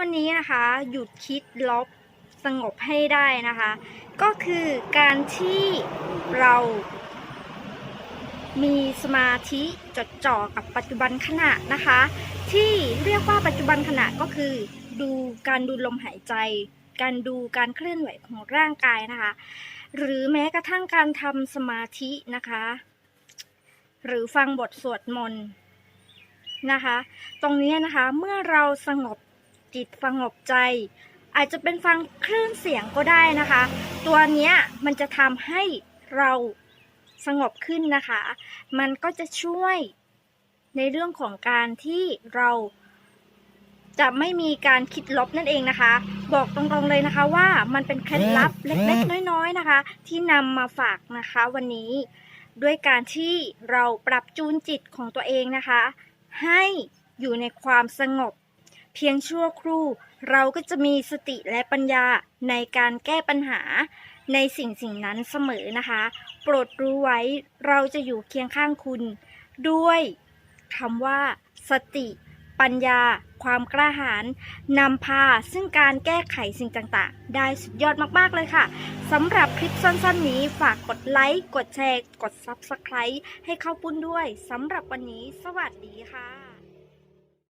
วันนี้นะคะหยุดคิดลบสงบให้ได้นะคะ ก็คือการที่เรา มีสมาธิจดจ่อกับปัจจุบันขณะนะคะ ที่เรียกว่าปัจจุบันขณะก็คือ ดูการดูลมหายใจ การดูการเคลื่อนไหวของร่างกายนะคะ หรือแม้กระทั่งการทำสมาธินะคะ หรือฟังบทสวดมนต์นะคะ ตรงนี้นะคะเมื่อเราสงบ จิตสงบใจ อาจจะเป็นฟังคลื่นเสียงก็ได้นะคะ ตัวเนี้ยมันจะทำให้เราสงบขึ้นนะคะ มันก็จะช่วยในเรื่องของการที่เราจะไม่มีการคิดลบนั่นเองนะคะ บอกตรงๆเลยนะคะว่ามันเป็นเคล็ดลับเล็กๆน้อยๆนะคะ ที่นำมาฝากนะคะวันนี้ด้วยการที่เราปรับจูนจิตของตัวเองนะคะ ให้อยู่ในความสงบ เพียงชั่วครู่ เราก็จะมีสติและปัญญาในการแก้ปัญหา ในสิ่งสิ่งนั้นเสมอนะคะ โปรดรู้ไว้เราจะอยู่เคียงข้างคุณ ด้วยคำว่า สติ ปัญญา ความกล้าหาญนำพาซึ่งการแก้ไขสิ่งต่างๆ ได้สุดยอดมากๆเลยค่ะสำหรับคลิปสั้นๆ นี้ฝากกดไลค์ กดแชร์ กด Subscribe ให้เข้าปุ้นด้วยสำหรับวันนี้ สวัสดีค่ะ